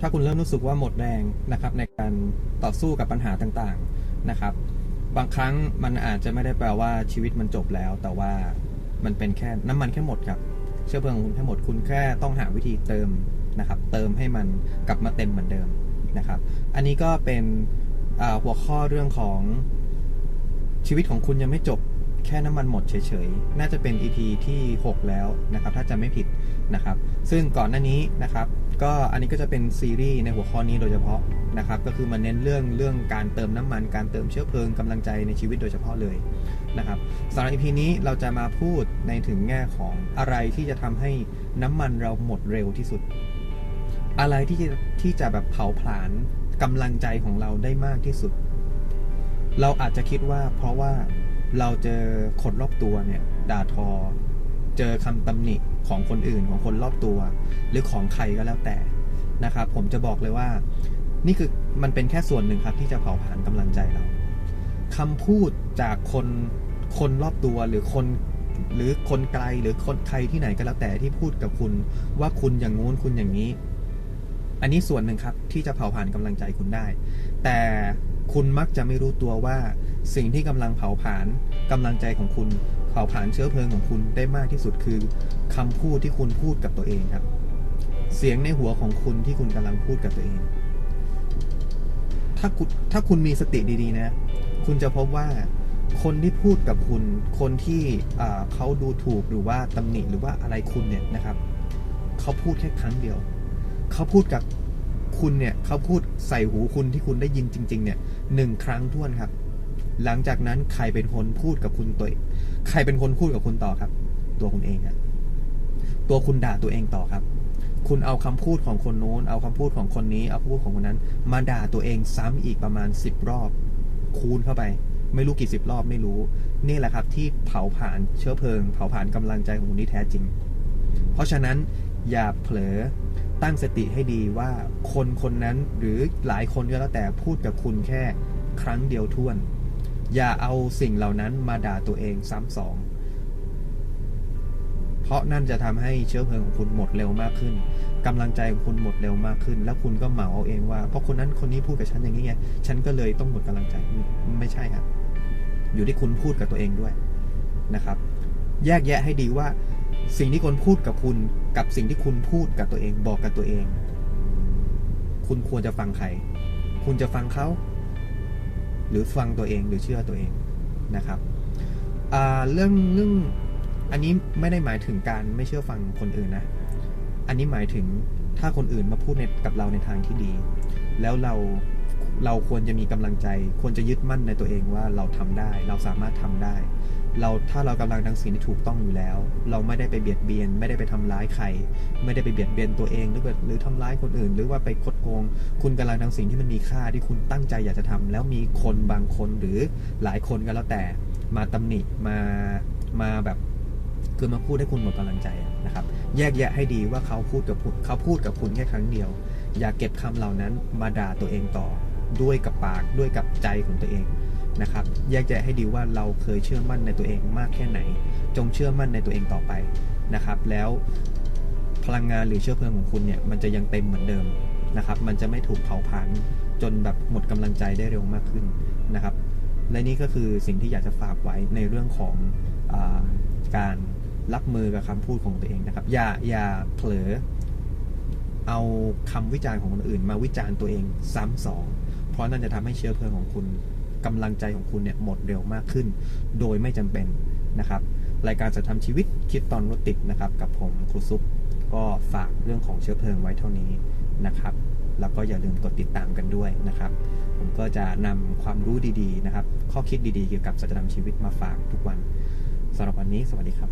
ถ้าคุณเริ่มรู้สึกว่าหมดแรงนะครับในการต่อสู้กับปัญหาต่างๆนะครับ บางครั้งมันอาจจะไม่ได้แปลว่าชีวิตมันจบแล้ว แต่ว่ามันเป็นแค่น้ำมันแค่หมดครับเชื้อเพลิงของคุณแค่หมดคุณแค่ต้องหาวิธีเติมนะครับ เติมให้มันกลับมาเต็มเหมือนเดิมนะครับ อันนี้ก็เป็นหัวข้อเรื่องของชีวิตของคุณยังไม่จบ แค่น้ำมันหมดเฉยๆ น่าจะเป็น EP ที่ 6 แล้วนะครับ ถ้าจะไม่ผิดนะครับ ซึ่งก่อนหน้านี้นะครับ ก็อันนี้ก็จะเป็นซีรีส์ในหัวข้อนี้โดยเฉพาะนะครับ ก็คือมาเน้นเรื่องเรื่องการเติมน้ำมัน การเติมเชื้อเพลิงกำลังใจในชีวิตโดยเฉพาะเลยนะครับสำหรับ EP นี้เราจะมาพูดในถึงแง่ของอะไรที่จะทำให้น้ำมันเราหมดเร็วที่สุด อะไรที่จะที่จะแบบเผาผลาญกำลังใจของเราได้มากที่สุด เราอาจจะคิดว่าเพราะว่า เราเจอคนรอบตัวเนี่ย ด่าทอ เจอคำตำหนิของคนอื่นของคนรอบตัว หรือของใครก็แล้วแต่นะครับ ผมจะบอกเลยว่า นี่คือมันเป็นแค่ส่วนหนึ่งครับ ที่จะเผาผลาญกำลังใจเราคำพูดจากคนคนรอบตัวหรือคนหรือคนไกลหรือคนใครที่ไหนก็แล้วแต่ที่พูดกับคุณว่าคุณอย่างงู้นคุณอย่างนี้ อันนี้ส่วนหนึ่งครับ ที่จะเผาผลาญกำลังใจคุณได้ แต่ คุณมักจะไม่รู้ตัวว่าสิ่งที่กำลังเผาผลาญกำลังใจของคุณ เผาผลาญเชื้อเพลิงของคุณได้มากที่สุดคือคำพูดที่คุณพูดกับตัวเองครับ เสียงในหัวของคุณที่คุณกำลังพูดกับตัวเอง ถ้าคุณถ้าคุณมีสติดีๆนะ คุณจะพบว่าคนที่พูดกับคุณ คนที่เขาดูถูกหรือว่าตำหนิหรือว่าอะไรคุณเนี่ยนะครับ เขาพูดแค่ครั้งเดียว เขาพูดกับ คุณเนี่ยเขาพูดใส่หูคุณที่คุณได้ยินจริง ๆ เนี่ยหนึ่งครั้งท้วนครับ หลังจากนั้นใครเป็นคนพูดกับคุณตัวเองใครเป็นคนพูดกับคุณต่อครับ ตัวคุณเองครับตัวคุณด่าตัวเองต่อครับ คุณเอาคำพูดของคนโน้น เอาคำพูดของคนนี้ เอาคำพูดของคนนั้น มาด่าตัวเองซ้ำอีกประมาณสิบรอบ คูณเข้าไป ไม่รู้กี่สิบรอบไม่รู้ นี่แหละครับ ที่เผาผลาญเชื้อเพลิง เผาผลาญกำลังใจของคุณที่แท้จริง เพราะฉะนั้นอย่าเผลอ ตั้งสติให้ดีว่าคนคนนั้นหรือหลายคนก็แล้วแต่พูดกับคุณแค่ครั้งเดียวท่วน อย่าเอาสิ่งเหล่านั้นมาด่าตัวเองซ้ำสอง เพราะนั่นจะทำให้เชื้อเพลิงของคุณหมดเร็วมากขึ้นกำลังใจของคุณหมดเร็วมากขึ้น แล้วคุณก็เหมาเอาเองว่า เพราะคนนั้นคนนี้พูดกับฉันอย่างนี้ไงฉันก็เลยต้องหมดกำลังใจไม่ใช่ครับอยู่ที่คุณพูดกับตัวเองด้วยนะครับ แยกแยะให้ดีว่า สิ่งที่คนพูดกับคุณกับสิ่งที่คุณพูดกับตัวเองบอกกับตัวเอง คุณควรจะฟังใคร คุณจะฟังเขา หรือฟังตัวเองหรือเชื่อตัวเองนะครับเรื่องเรื่องอันนี้ไม่ได้หมายถึงการไม่เชื่อฟังคนอื่นนะ อันนี้หมายถึงถ้าคนอื่นมาพูดในกับเราในทางที่ดี แล้วเราเราควรจะมีกำลังใจ ควรจะยึดมั่นในตัวเองว่าเราทำได้ เราสามารถทำได้ เราถ้าเรากำลังทำสิ่งที่ถูกต้องอยู่แล้ว เราไม่ได้ไปเบียดเบียน ไม่ได้ไปทำร้ายใคร ไม่ได้ไปเบียดเบียนตัวเองหรือหรือทำร้ายคนอื่น หรือว่าไปคดโกง คุณกำลังทำสิ่งที่มันมีค่าที่คุณตั้งใจอยากจะทำแล้วมีคนบางคนหรือหลายคนก็แล้วแต่มาตำหนิมามาแบบคือมาพูดให้คุณหมดกำลังใจนะครับ แยกแยะให้ดีว่าเขาพูดกับคุณเขาพูดกับคุณแค่ครั้งเดียว อย่าเก็บคำเหล่านั้นมาด่าตัวเองต่อด้วยกับปากด้วยกับใจของตัวเอง นะครับ แยกแยะให้ดีว่าเราเคยเชื่อมั่นในตัวเองมากแค่ไหน จงเชื่อมั่นในตัวเองต่อไปนะครับ แล้วพลังงานหรือเชื้อเพลิงของคุณเนี่ยมันจะยังเต็มเหมือนเดิมนะครับ มันจะไม่ถูกเผาผลาญจนแบบหมดกำลังใจได้เร็วมากขึ้นนะครับ และนี่ก็คือสิ่งที่อยากจะฝากไว้ในเรื่องของอการรับมือกับคำพูดของตัวเองนะครับ อย่าอย่าเผลอเอาคำวิจารณ์ของคนอื่นมาวิจารณ์ตัวเองซ้ำสอง เพราะนั่นจะทำให้เชื้อเพลิงของคุณ กำลังใจของคุณเนี่ยหมดเร็วมากขึ้น โดยไม่จำเป็นนะครับ รายการจะทำชีวิตคิดตอนรถติดนะครับ กับผมครูซุปก็ฝากเรื่องของเชื้อเพลิงไว้เท่านี้นะครับ แล้วก็อย่าลืมกดติดตามกันด้วยนะครับ ผมก็จะนำความรู้ดีๆนะครับ ข้อคิดดีๆเกี่ยวกับสัจธรรมชีวิตมาฝากทุกวันสำหรับวันนี้ สวัสดีครับ